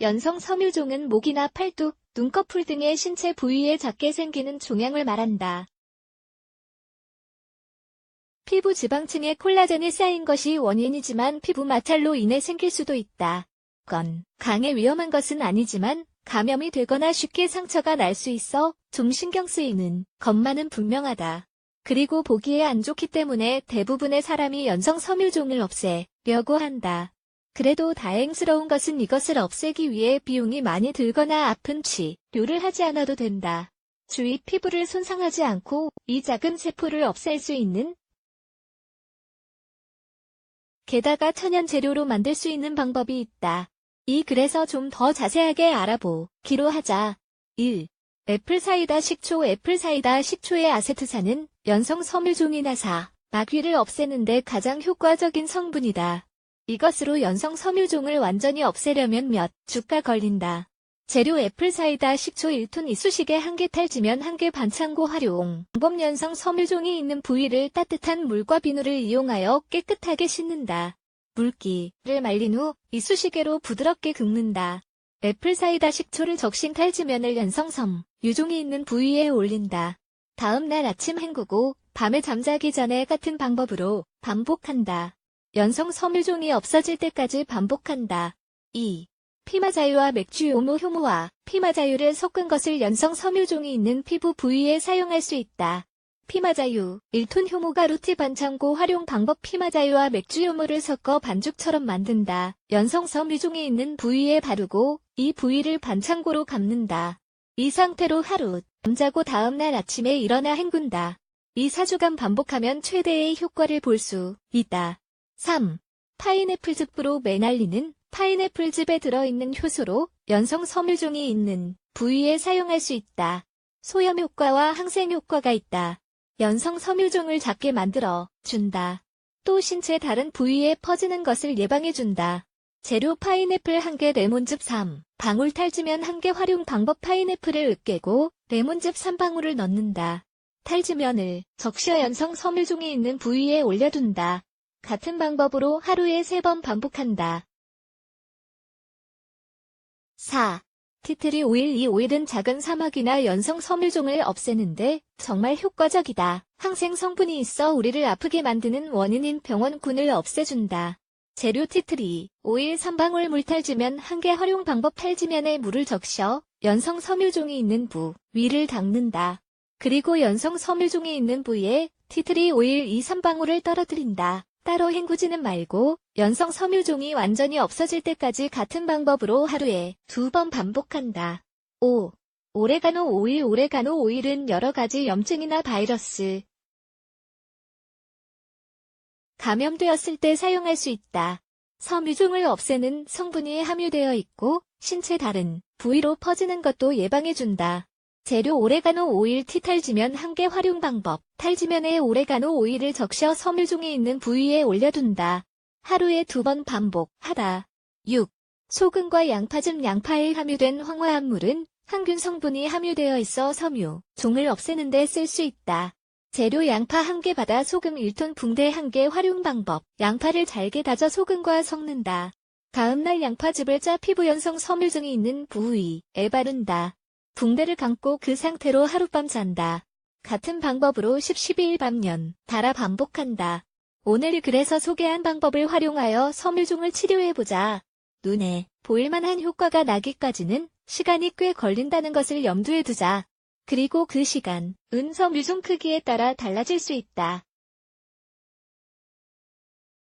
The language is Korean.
연성 섬유종은 목이나 팔뚝, 눈꺼풀 등의 신체 부위에 작게 생기는 종양을 말한다. 피부 지방층에 콜라겐이 쌓인 것이 원인이지만 피부 마찰로 인해 생길 수도 있다. 건 강에 위험한 것은 아니지만 감염이 되거나 쉽게 상처가 날 수 있어 좀 신경 쓰이는 것만은 분명하다. 그리고 보기에 안 좋기 때문에 대부분의 사람이 연성 섬유종을 없애려고 한다. 그래도 다행스러운 것은 이것을 없애기 위해 비용이 많이 들거나 아픈 치료를 하지 않아도 된다. 주위 피부를 손상하지 않고 이 작은 세포를 없앨 수 있는 게다가 천연 재료로 만들 수 있는 방법이 있다. 이 글에서 좀 더 자세하게 알아보기로 하자. 1. 애플 사이다 식초 애플 사이다 식초의 아세트산은 연성 섬유종이나 사, 마귀를 없애는데 가장 효과적인 성분이다. 이것으로 연성 섬유종을 완전히 없애려면 몇 주가 걸린다. 재료 애플 사이다 식초 1톤 이쑤시개 한개 탈지면 한개 반창고 활용. 방법 연성 섬유종이 있는 부위를 따뜻한 물과 비누를 이용하여 깨끗하게 씻는다. 물기를 말린 후 이쑤시개로 부드럽게 긁는다. 애플 사이다 식초를 적신 탈지면을 연성섬, 유종이 있는 부위에 올린다. 다음 날 아침 헹구고 밤에 잠자기 전에 같은 방법으로 반복한다. 연성 섬유종이 없어질 때까지 반복한다. 2. 피마자유와 맥주 요모 효모와 피마자유를 섞은 것을 연성 섬유종이 있는 피부 부위에 사용할 수 있다. 피마자유, 1톤 효모가 루티 반창고 활용 방법 피마자유와 맥주 효모를 섞어 반죽처럼 만든다. 연성 섬 유종이 있는 부위에 바르고 이 부위를 반창고로 감는다. 이 상태로 하루 잠자고 다음날 아침에 일어나 헹군다. 이 4주간 반복하면 최대의 효과를 볼 수 있다. 3. 파인애플즙으로 매날리는 파인애플즙에 들어있는 효소로 연성 섬유종이 있는 부위에 사용할 수 있다. 소염 효과와 항생 효과가 있다. 연성 섬유종을 작게 만들어 준다. 또 신체 다른 부위에 퍼지는 것을 예방해 준다. 재료 파인애플 1개 레몬즙 3 방울 탈지면 1개 활용 방법 파인애플을 으깨고 레몬즙 3방울을 넣는다. 탈지면을 적셔 연성 섬유종이 있는 부위에 올려둔다. 같은 방법으로 하루에 3번 반복한다. 4. 티트리 오일 이 오일은 작은 사막이나 연성 섬유종을 없애는데 정말 효과적이다. 항생 성분이 있어 우리를 아프게 만드는 원인인 병원군을 없애준다. 재료 티트리 오일 3방울 물 탈지면 한 개 활용 방법 탈지면에 물을 적셔 연성 섬유종이 있는 부 위를 닦는다. 그리고 연성 섬유종이 있는 부위에 티트리 오일 2, 3방울을 떨어뜨린다. 따로 헹구지는 말고 연성 섬유종이 완전히 없어질 때까지 같은 방법으로 하루에 두 번 반복한다. 5. 오레가노 오일 오레가노 오일은 여러 가지 염증이나 바이러스, 감염되었을 때 사용할 수 있다. 섬유종을 없애는 성분이 함유되어 있고 신체 다른 부위로 퍼지는 것도 예방해준다. 재료 오레가노 오일 티 탈지면 한 개 활용 방법. 탈지면에 오레가노 오일을 적셔 섬유종이 있는 부위에 올려둔다. 하루에 두 번 반복하다. 6. 소금과 양파즙 양파에 함유된 황화합물은 항균 성분이 함유되어 있어 섬유, 종을 없애는 데 쓸 수 있다. 재료 양파 1개 받아 소금 1톤 붕대 1개 활용 방법. 양파를 잘게 다져 소금과 섞는다. 다음날 양파즙을 짜 피부 연성 섬유증이 있는 부위에 바른다. 붕대를 감고 그 상태로 하룻밤 잔다. 같은 방법으로 10, 12일 밤년 달아 반복한다. 오늘 그래서 소개한 방법을 활용하여 섬유종을 치료해보자. 눈에 보일만한 효과가 나기까지는 시간이 꽤 걸린다는 것을 염두에 두자. 그리고 그 시간, 은 섬유종 크기에 따라 달라질 수 있다.